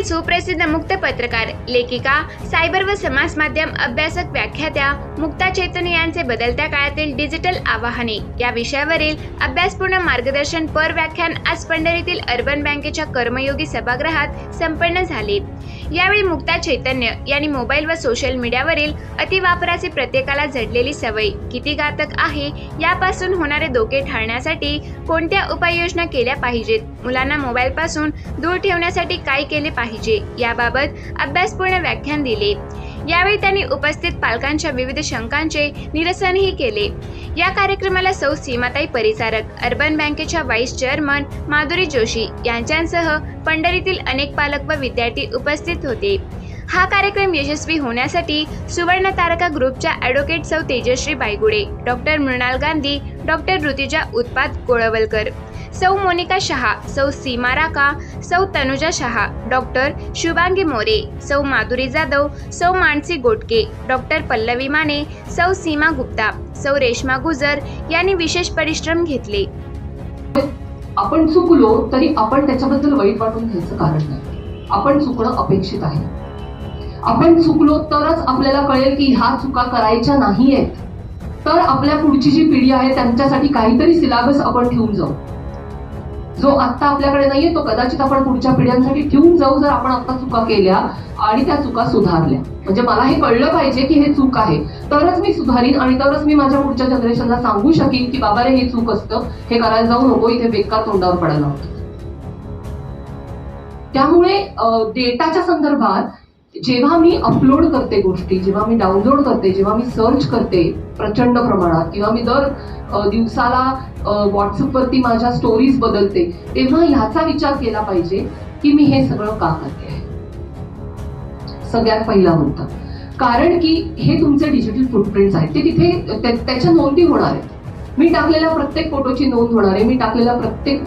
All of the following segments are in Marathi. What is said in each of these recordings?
पुण्यातील सुप्रसिद्ध मुक्त पत्रकार लेखिका सायबर व समाज माध्यम अभ्यासक व्याख्यात्या मुक्ता चैतन्य यांचे बदलत्या काळातील डिजिटल आवाहने. या विषयावरील अभ्यासपूर्ण मार्गदर्शन पर व्याख्यान आज पंढरीतील अर्बन बँकेच्या कर्मयोगी सभागृहात संपन्न झाले. यावेळी मुक्ता चैतन्य यांनी मोबाईल व सोशल मीडियावरील अतिवापराची प्रत्येकाला झडलेली सवय किती घातक आहे यापासून होणारे धोके टाळण्यासाठी कोणत्या उपाययोजना केल्या पाहिजेत? मुलांना मोबाईलपासून दूर ठेवण्यासाठी काय केले पाहिजे? याबाबत अभ्यासपूर्ण व्याख्यान दिले. यावेळी त्यांनी उपस्थित पालकांच्या विविध शंकांचे निरसनही केले. या कार्यक्रमाला सौ सीमाताई परिचारक अर्बन बँकेच्या व्हाईस चेअरमन माधुरी जोशी यांच्यासह पंढरीतील अनेक पालक व विद्यार्थी उपस्थित होते. हा कार्यक्रम यशस्वी होण्यासाठी सुवर्ण तारका ग्रुपच्या advocate Sau Tejashri Baygude doctor Mrinal Gandhi doctor Rutuja Utpad Golwalkar Sau Monika Shah Sau Seema Raka Sau Tanuja Shah doctor Shubhangi More Sau Madhuri Jadhav Sau Mansi Gotke doctor Pallavi Mane Sau Seema Gupta सौ रेश्मा गुजर यांनी विशेष परिश्रम घेतले. आपण चुकलो तरी आपण त्याच्याबद्दल वाईट वाटून घ्यायचं कारण नाही. आपण चुकणं अपेक्षित आहे. आपण चुकलो तरच आपल्याला कळेल की ह्या चुका करायच्या नाहीयेत. तर आपल्या पुढची जी पिढी आहे त्यांच्यासाठी काहीतरी सिलेबस आपण ठेवून जाऊ. जो आत्ता आपल्याकडे नाहीये तो कदाचित आपण पुढच्या पिढ्यांसाठी ठेवून जाऊ जर आपण आता चुका केल्या आणि त्या चुका सुधारल्या. म्हणजे मला हे कळलं पाहिजे की हे चूक आहे. तरच मी सुधारीन आणि तरच मी माझ्या पुढच्या जनरेशनला सांगू शकेन की बाबा रे हे चूक असतं. हे करायला जाऊ नको इथे बेकार तोंडावर पडायला होतं. त्यामुळे डेटाच्या संदर्भात जेव्हा मी अपलोड करते गोष्टी जेव्हा मी डाउनलोड करते जेव्हा मी सर्च करते प्रचंड प्रमाणात किंवा मी दर दिवसाला व्हॉट्सअपवरती माझ्या स्टोरीज बदलते तेव्हा ह्याचा विचार केला पाहिजे की मी हे सगळं का करते आहे. सगळ्यात पहिला मुद्दा. कारण की हे तुमचे डिजिटल फुटप्रिंट्स आहेत. ते तिथे त्याच्या नोंदी होणार आहेत. मी टाकलेल्या प्रत्येक फोटोची नोंद होणार आहे. मी टाकलेल्या प्रत्येक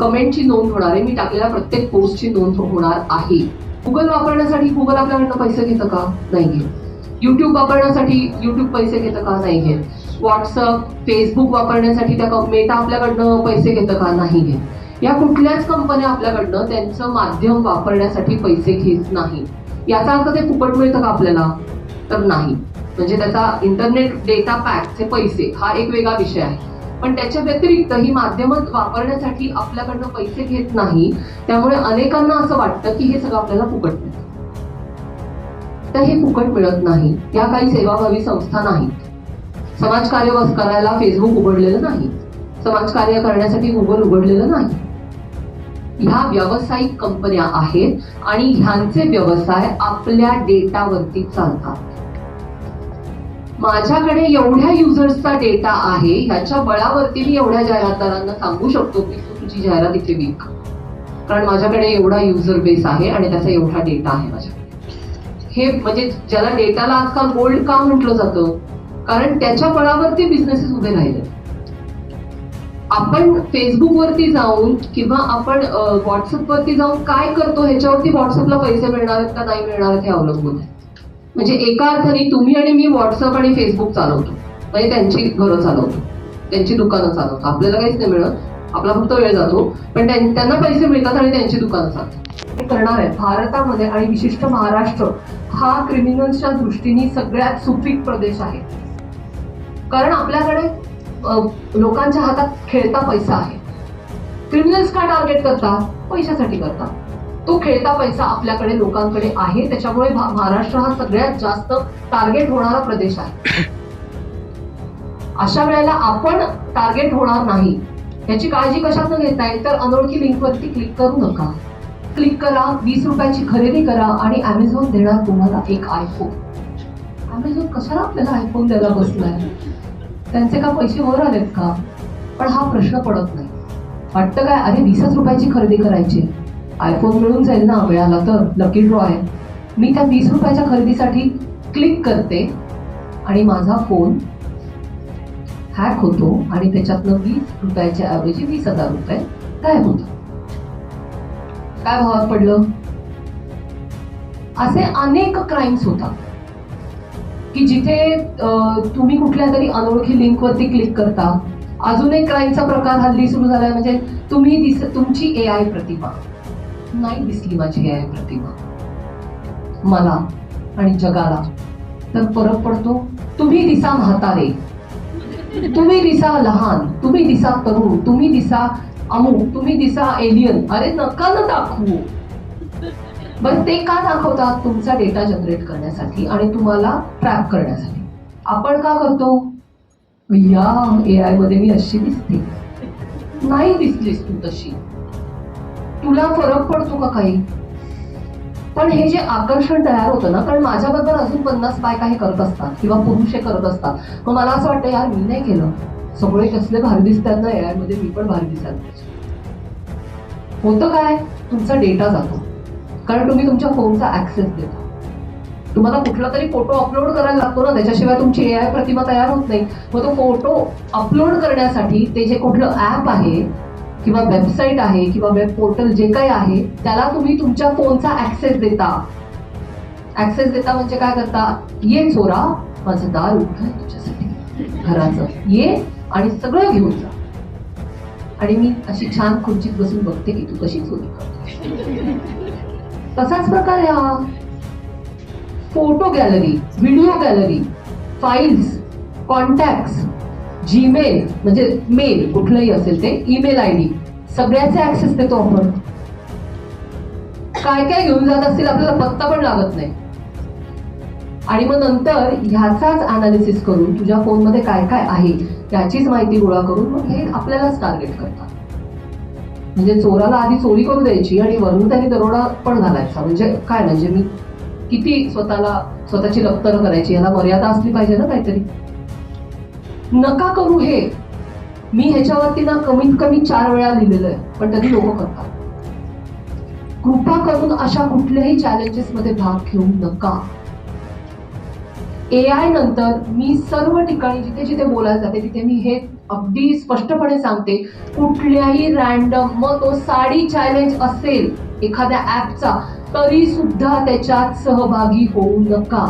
कमेंटची नोंद होणार आहे. मी टाकलेल्या प्रत्येक पोस्टची नोंद होणार आहे. गुगल वापरण्यासाठी गुगल आपल्याकडनं पैसे घेतं का? नाही घेत. युट्यूब वापरण्यासाठी युट्यूब पैसे घेतं का? नाही घेत. व्हॉट्सअप फेसबुक वापरण्यासाठी त्या मेटा आपल्याकडनं पैसे घेतं का? नाही घेत. या कुठल्याच कंपन्या आपल्याकडनं त्यांचं माध्यम वापरण्यासाठी पैसे घेत नाही. याचा अर्थ ते फुकट मिळतं का आपल्याला? तर नाही. म्हणजे त्याचा इंटरनेट डेटा पॅकचे पैसे हा एक वेगळा विषय आहे. पण त्याच्या व्यतिरिक्त ही माध्यमं वापरण्यासाठी आपल्याकडनं पैसे घेत नाही. त्यामुळे अनेकांना असं वाटतं की हे सगळं आपल्याला फुकट मिळतं. तर हे फुकट मिळत नाही. या काही सेवाभावी संस्था नाहीत. समाजकार्य कार्य करायला फेसबुक उघडलेलं नाही. समाजकार्य करण्यासाठी गुगल उघडलेलं नाही. ह्या व्यावसायिक कंपन्या आहेत आणि ह्यांचे व्यवसाय आपल्या डेटावरती चालतात. माझ्याकडे एवढ्या युजर्सचा डेटा आहे ह्याच्या बळावरती मी एवढ्या जाहिरातदारांना सांगू शकतो की तू तुझी जाहिरात इथे विक. कारण माझ्याकडे एवढा युजर बेस आहे आणि त्याचा एवढा डेटा आहे माझ्याकडे. हे म्हणजे ज्याला डेटाला आजकाल गोल्ड का म्हटलं जातं? कारण त्याच्या बळावरती बिझनेसेस उभे राहिले. आपण फेसबुकवरती जाऊन किंवा आपण व्हॉट्सअपवरती जाऊन काय करतो ह्याच्यावरती व्हॉट्सअपला पैसे मिळणार आहेत का नाही मिळणार आहेत हे अवलंबून आहे. म्हणजे एका अर्थाने तुम्ही आणि मी व्हॉट्सअप आणि फेसबुक चालवतो. म्हणजे त्यांची घरं चालवतो. त्यांची दुकानं चालवतो. आपल्याला काहीच नाही मिळत. आपला फक्त वेळ जातो. पण त्यां- त्यांना पैसे मिळतात आणि त्यांची दुकानं चालतात हे करणार आहे भारतामध्ये आणि विशिष्ट महाराष्ट्र हा क्रिमिनल्सच्या दृष्टीने सगळ्यात सुपीक प्रदेश आहे. कारण आपल्याकडे लोकांच्या हातात खेळता पैसा आहे. क्रिमिनल्स का टार्गेट करतात पैशासाठी करतात तो खेळता पैसा आपल्याकडे लोकांकडे आहे. त्याच्यामुळे महाराष्ट्र हा सगळ्यात जास्त टार्गेट होणारा प्रदेश आहे. अशा वेळेला आपण टार्गेट होणार नाही. याची काळजी कशातून घेता येईल? तर अनोळखी लिंकवरती क्लिक करू नका. क्लिक करा वीस रुपयाची खरेदी करा आणि अमेझॉन देणार तुम्हाला एक आयफोन अमेझॉन कशाला आपल्याला आयफोन द्यायला बसलाय? त्यांचे का पैसे वर आलेत का? पण हा प्रश्न पडत नाही. वाटतं काय अरे वीसच रुपयाची खरेदी करायची. आयफोन मिळून जाईल ना मिळाला तर लकी ड्रॉ आहे. मी त्या वीस रुपयाच्या खरेदीसाठी क्लिक करते आणि माझा फोन हॅक होतो आणि त्याच्यातनं वीस रुपयाच्या ऐवजी वीस हजार रुपये गायब होतो काय भावात पडलं? असे अनेक क्राईम्स होतात. की जिथे तुम्ही कुठल्या तरी अनोळखी लिंकवरती क्लिक करता. अजून एक क्राईमचा प्रकार हल्ली सुरू झालाय. म्हणजे तुम्ही दिस तुमची ए आय प्रतिमा. नाही दिसली माझी ए आय प्रतिमा. मला आणि जगाला तर फरक पडतो तुम्ही दिसा म्हातारे. तुम्ही दिसा लहान तुम्ही दिसा तरुण तुम्ही दिसा अमुक तुम्ही दिसा एलियन अरे नका ना दाखवू. बरं ते का दाखवतात? तुमचा डेटा जनरेट करण्यासाठी आणि तुम्हाला ट्रॅक करण्यासाठी. आपण का करतो? या ए आयमध्ये मी अशी दिसते. नाही दिसलीस तू तशी. तुला फरक पडतो का काही? पण हे जे आकर्षण तयार होतं ना कारण माझ्याबद्दल अजून पन्नास बायका हे करत असतात किंवा पुरुष हे करत असतात. मग मला असं वाटतं यार मी नाही केलं. सगळे कसले भारी दिसतात ना एआयमध्ये मी पण भारी दिसायला पाहिजे होतं काय? तुमचा डेटा जातो. कारण तुम्ही तुमच्या फोनचा ऍक्सेस देता. तुम्हाला कुठला तरी फोटो अपलोड करायला लागतो ना त्याच्याशिवाय तुमची ए आय प्रतिमा तयार होत नाही. मग तो फोटो अपलोड करण्यासाठी ते जे कुठलं ऍप आहे किंवा वेबसाईट आहे किंवा वेब पोर्टल जे काही आहे त्याला तुम्ही तुमच्या फोनचा ऍक्सेस देता. ऍक्सेस देता म्हणजे काय करता? ये चोरा माझं दार उघडं तुझ्यासाठी घराचं. ये आणि सगळं घेऊन जा. आणि मी अशी छान खुर्चीत बसून बघते की तू कशी चोरी करते तसाच प्रकार हा. Photo gallery video gallery files contact Gmail म्हणजे मेल कुठलंही असेल ते ईमेल आय डी सगळ्याचे ऍक्सेस देतो आपण. काय काय घेऊन जात असतील आपल्याला पत्ता पण लागत नाही. आणि मग नंतर ह्याचाच अनालिसिस करून तुझ्या फोनमध्ये काय काय आहे याचीच माहिती गोळा करून मग हे आपल्यालाच टार्गेट करतात. म्हणजे चोराला आधी चोरी करू द्यायची आणि वरून त्यांनी दरोडा पण घालायचा. म्हणजे काय? म्हणजे मी किती स्वतःला स्वतःची रक्तर करायची याला मर्यादा असली पाहिजे ना काहीतरी. नका करू हे. मी ह्याच्यावरती ना कमीत कमी चार वेळा लिहिलेलं आहे पण तरी लोक करतात. कृपा करून अशा कुठल्याही चॅलेंजेस मध्ये भाग घेऊ नका. ए आय नंतर मी सर्व ठिकाणी जिथे जिथे बोलायला जाते तिथे मी हे अगदी स्पष्टपणे सांगते. कुठल्याही रॅन्डम मग तो साडी चॅलेंज असेल एखाद्या ऍपचा तरी सुद्धा त्याच्यात सहभागी होऊ नका.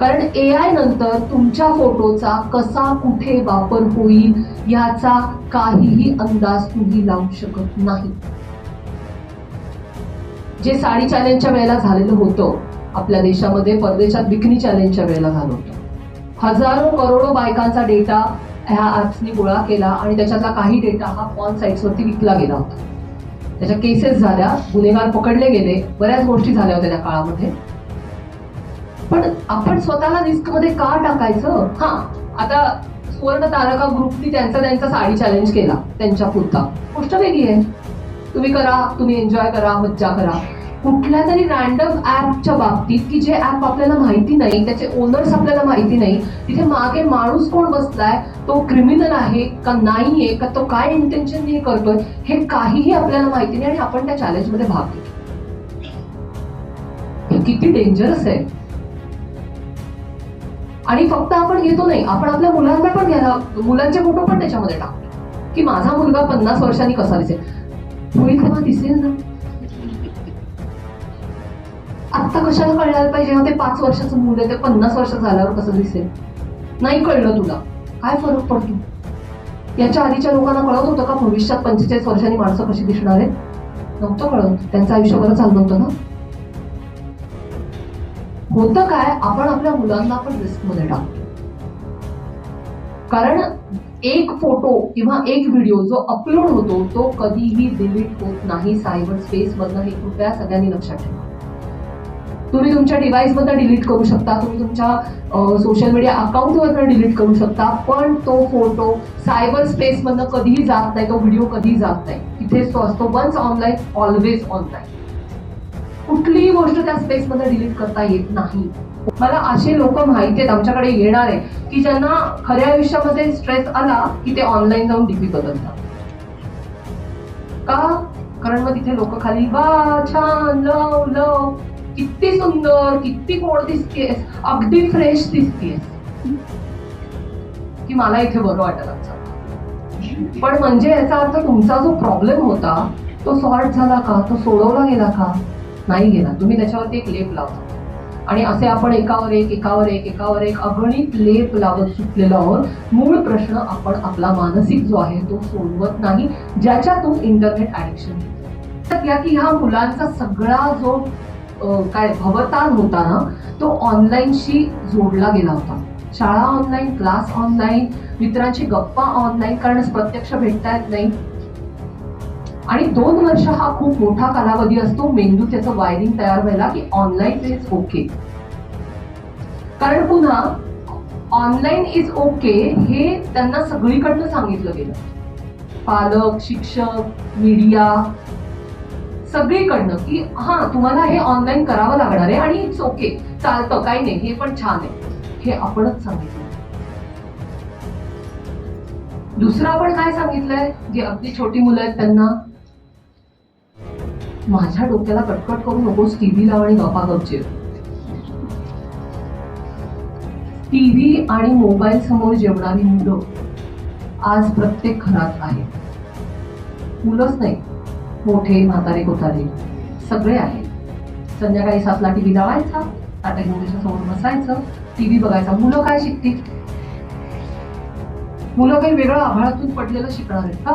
कारण ए आय नंतर तुमच्या फोटोचा कसा कुठे वापर होईल याचा काहीही अंदाज तुम्ही लावू शकत नाही. जे साडी चॅलेंजच्या वेळेला झालेलं होतं आपल्या देशामध्ये परदेशात बिकनी चॅलेंजच्या वेळेला झालं होतं. हजारो करोडो बायकांचा डेटा ह्या ऍप्सनी गोळा केला आणि त्याच्यातला काही डेटा हा पॉन साईट्सवरती विकला गेला होता. त्याच्या केसेस झाल्या गुन्हेगार पकडले गेले बऱ्याच गोष्टी झाल्या होत्या त्या काळामध्ये. पण आपण स्वतःला रिस्कमध्ये का टाकायचं? हा आता सुवर्ण तारका ग्रुपनी त्यांचा त्यांचा साडी चॅलेंज केला त्यांच्या पुरता. गोष्ट वेगळी आहे. तुम्ही करा तुम्ही एन्जॉय करा मज्जा करा. कुठल्या तरी रॅन्डम ऍपच्या बाबतीत की जे ऍप आपल्याला माहिती नाही त्याचे ओनर्स आपल्याला माहिती नाही तिथे मागे माणूस कोण बसलाय तो क्रिमिनल आहे का नाहीये का तो काय इंटेन्शन हे करतोय हे काहीही आपल्याला माहिती नाही आणि आपण त्या चॅलेंजमध्ये भाग घेतो किती डेंजरस आहे. आणि फक्त आपण घेतो नाही आपण आपल्या मुलांना पण घ्यायला मुलांचे फोटो पण त्याच्यामध्ये टाकतो की माझा मुलगा पन्नास वर्षांनी कसा दिसेल? होईल तेव्हा दिसेल ना. आत्ता कशाला कळायला पाहिजे ते पाच वर्षाचं मुलं आहे ते पन्नास वर्ष झाल्यावर कसं दिसेल? नाही कळलं तुला. काय फरक पडतो? याच्या आधीच्या लोकांना कळत होतं का भविष्यात पंचेचाळीस वर्षांनी माणसं कशी दिसणार आहेत? नव्हतं कळत. त्यांचं आयुष्य बरं चाललं होतं ना? होतं काय? आपण आपल्या मुलांना पण रिस्कमध्ये टाकतो. कारण एक फोटो किंवा एक व्हिडिओ जो अपलोड होतो तो कधीही डिलीट होत नाही सायबर स्पेस मधनं. हे कृपया सगळ्यांनी लक्षात ठेवा. तुम्ही तुमच्या डिव्हाइस मधनं डिलीट करू शकता. तुम्ही तुमच्या सोशल मीडिया अकाउंट वरनं डिलीट करू शकता. पण तो फोटो सायबर स्पेस मधनं कधीही जात नाही. तो व्हिडिओ कधीही जात नाही. इथेच तो असतो. वन्स ऑनलाईन ऑलवेज ऑनलाईन कुठलीही गोष्ट त्या स्पेस मध्ये डिलीट करता येत नाही. मला असे लोक माहिती आहेत आमच्याकडे येणार आहे की ज्यांना खऱ्या आयुष्यामध्ये स्ट्रेस आला की ते ऑनलाईन जाऊन डीपी बदलतात. का? कारण मग तिथे लोक खाली वा छान लव लव किती सुंदर किती गोड दिसतेस अगदी फ्रेश दिसतेस. की मला इथे बरं वाटत पण म्हणजे याचा अर्थ तुमचा जो प्रॉब्लेम होता तो सॉल्ट झाला का? तो सोडवला गेला का? नाही घेणार. तुम्ही त्याच्यावरती एक लेप लावता. आणि असे आपण एकावर एक एकावर एक एकावर एक अगणित लेप लावत सुटलेलो आहोत. मूळ प्रश्न आपण आपला मानसिक जो आहे तो सोडवत नाही ज्याच्यातून इंटरनेट ॲडिक्शन तर या की ह्या मुलांचा सगळा जो काय भवताल होता ना तो ऑनलाईनशी जोडला गेला होता. शाळा ऑनलाईन क्लास ऑनलाईन मित्रांची गप्पा ऑनलाईन कारण प्रत्यक्ष भेटता येत नाही. आणि दोन वर्ष हा खूप मोठा कालावधी असतो. मेंदू त्याचं वायरिंग तयार व्हायला की ऑनलाईन इज ओके कारण पुन्हा ऑनलाईन इज ओके हे त्यांना सगळीकडनं सांगितलं गेलं. पालक शिक्षक मीडिया सगळीकडनं की हा तुम्हाला हे ऑनलाईन करावं लागणार आहे आणि इट्स ओके चालतं काही नाही हे पण छान आहे. हे आपणच सांगितलं. दुसरं आपण काय सांगितलंय? जे अगदी छोटी मुलं आहेत त्यांना माझ्या डोक्याला कटकट करू नकोस टीव्ही लाव आणि गप्पा गपचे टीव्ही आणि मोबाईल समोर जेवणारी मुलं आज प्रत्येक घरात आहेत. मुलंच नाही मोठे म्हातारे कोतारे सगळे आहेत. संध्याकाळी सातला टीव्ही लावायचा टाटा इंग्लिशच्या समोर बसायचं टीव्ही बघायचा. मुलं काय शिकतील? मुलं काही वेगळं आभाळातून पडलेलं शिकणार आहेत का?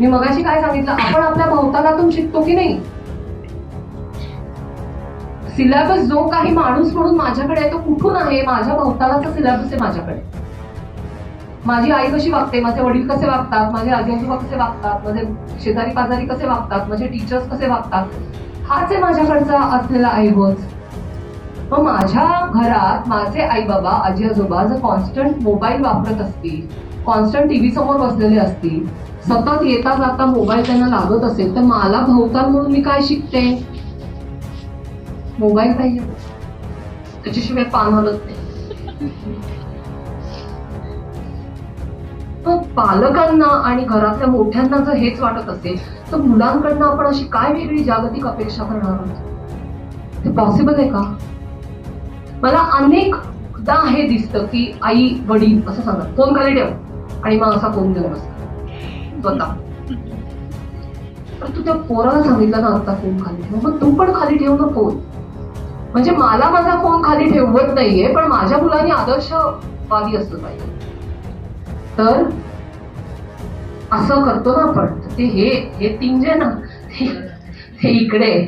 मी मगाशी काय सांगितलं? आपण आपल्या भोवतालातून शिकतो की नाही? सिलेबस जो काही माणूस म्हणून माझ्याकडे आहे तो कुठून आहे? माझ्या भोवतालाचा सिलेबस आहे माझ्याकडे. माझी आई कशी वागते? माझे वडील कसे वागतात? माझे आजी आजोबा कसे वागतात? माझे शेजारी पाजारी कसे वागतात? माझे टीचर्स कसे वागतात? हाच आहे माझ्याकडचा असलेला ऐवज. मग माझ्या घरात माझे आई बाबा आजी आजोबा जर कॉन्स्टंट मोबाईल वापरत असतील कॉन्स्टंट टीव्ही समोर बसलेले असतील सतत येता जाता मोबाईल त्यांना लागत असेल तर मला भवताल म्हणून मी काय शिकते? मोबाईल पाहिजे त्याच्याशिवाय पान हलत नाही. पालकांना आणि घरातल्या मोठ्यांना जर हेच वाटत असेल तर मुलांकडनं आपण अशी काय वेगळी जागतिक अपेक्षा करणार आहोत? ते पॉसिबल आहे का? मला अनेकदा हे दिसतं की आई वडील असं सांगतात. फोन खाली ठेव आणि मग असा फोन देऊन बसतात स्वतः तू त्या पोराला सांगितलं ना आता फोन खाली ठेव. मग तू पण खाली ठेव ना फोन म्हणजे मला माझा फोन खाली ठेवत नाहीये पण माझ्या मुलांनी आदर्शवादी असलं पाहिजे. तर असं करतो ना आपण. ते हे हे तीन जे ना हे- हे इकडे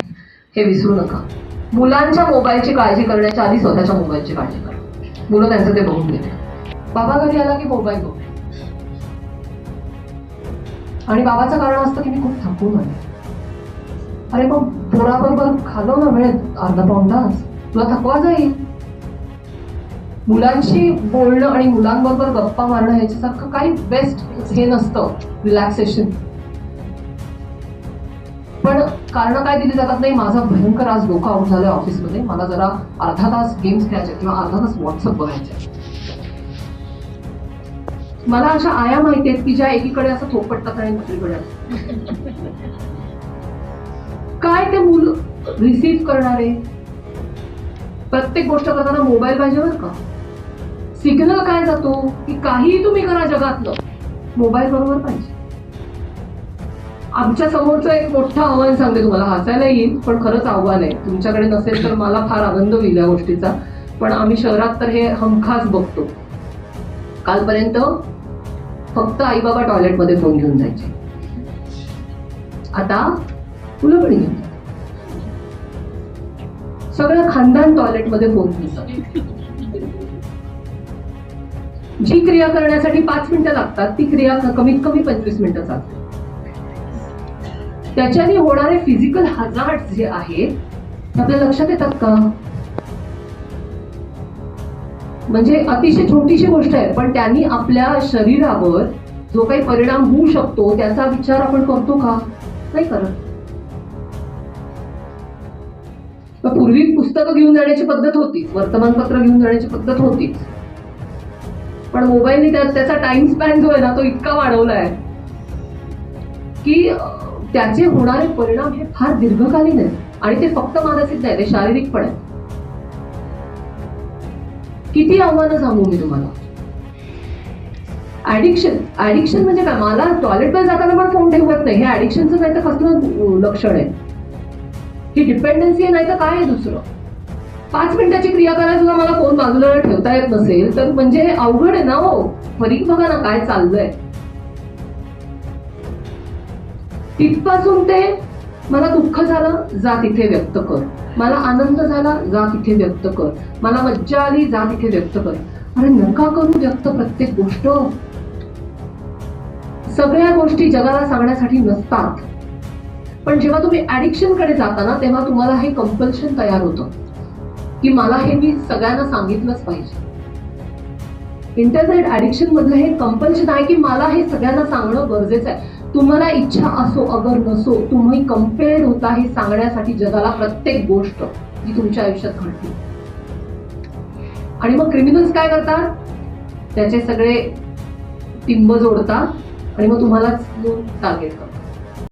हे विसरू नका. मुलांच्या मोबाईलची काळजी करण्याच्या आधी स्वतःच्या मोबाईलची काळजी करा. मुलं त्यांचं ते बघून घेते बाबा घरी आला की मोबाईल बघ. आणि बाबाचं कारण असतं की मी खूप थकून आले. अरे मग पोराबरोबर खालो ना वेळ अर्धा पाऊण तास. तुला थकवा जाईल. मुलांशी बोलणं आणि मुलांबरोबर गप्पा मारणं ह्याच्यासारखं काही बेस्ट हे नसतं रिलॅक्सेशन पण कारण काय दिली जातात नाही माझा भयंकर आज डोकं आउट झालंय ऑफिसमध्ये मला जरा अर्धा तास गेम्स खेळायचे किंवा अर्धा तास व्हॉट्सअप बघायचे मला अशा आया माहिती आहेत की ज्या एकीकडे असं थोपटतात आणि दुसरीकडे काय ते मूल रिसीव्ह करणारे? प्रत्येक गोष्ट करताना मोबाईल पाहिजे बरं का? सिग्नल काय जातो? की काहीही तुम्ही करा जगातलं. मोबाईल बरोबर पाहिजे. आमच्या समोरचं एक मोठं आव्हान सांगते तुम्हाला. हसायला येईल पण खरंच आव्हान आहे. तुमच्याकडे नसेल तर मला फार आनंद होईल या गोष्टीचा. पण आम्ही शहरात तर हे हमखास बघतो. कालपर्यंत फक्त आई बाबा टॉयलेटमध्ये फोन घेऊन जायचे. आता मुलं पण घेऊन सगळं खानदान टॉयलेटमध्ये फोन घेऊन जी क्रिया करण्यासाठी पाच मिनिटं लागतात ती क्रिया कमीत कमी पंचवीस मिनिटं चालते. त्याच्याने होणारे फिजिकल हजार्ड जे आहेत आपल्या लक्षात येतात का? म्हणजे अतिशय छोटीशी गोष्ट आहे पण त्यांनी आपल्या शरीरावर जो काही परिणाम होऊ शकतो त्याचा विचार आपण करतो का? नाही करत. पूर्वी पुस्तकं घेऊन जाण्याची पद्धत होती वर्तमानपत्र घेऊन जाण्याची पद्धत होती. पण मोबाईलने त्याचा टाइम स्पॅन जो आहे ना तो इतका वाढवला आहे की त्याचे होणारे परिणाम हे फार दीर्घकालीन आहेत. आणि ते फक्त मानसिक नाही ते शारीरिक पण आहे किती आव्हानं सांगू मी तुम्हाला? ऍडिक्शन ऍडिक्शन म्हणजे काय? मला टॉयलेटवर जाताना पण फोन ठेवत नाही. हे ॲडिक्शनचं नाही तर कसलं लक्षण आहे? ही डिपेंडन्सी आहे नाही तर काय आहे दुसरं? पाच मिनिटाची क्रिया करायला सुद्धा मला फोन बाजूला ठेवता येत नसेल तर म्हणजे हे अवघड आहे ना हो? फरीक बघा ना काय चाललंय. तिथपासून ते मला दुःख झालं जा तिथे व्यक्त कर. मला आनंद झाला जा तिथे व्यक्त कर. मला मज्जा आली जा तिथे व्यक्त कर. अरे नका करू व्यक्त प्रत्येक गोष्ट. सगळ्या गोष्टी जगाला सांगण्यासाठी नसतात. पण जेव्हा तुम्ही ऍडिक्शनकडे जाता ना तेव्हा तुम्हाला हे कंपल्शन तयार होतं. की मला हे मी सगळ्यांना सांगितलंच पाहिजे. इंटरनेट ऍडिक्शन मधलं हे कंपल्शन आहे की मला हे सगळ्यांना सांगणं गरजेचं आहे. तुम्हाला इच्छा असो अगर नसो तुम्ही कम्पेअर्ड होता हे सांगण्यासाठी जगाला प्रत्येक गोष्ट जी तुमच्या आयुष्यात घडली आणि मग क्रिमिनल्स काय करतात? त्याचे सगळे टिंब जोडतात आणि मग तुम्हालाच टार्गेट करतात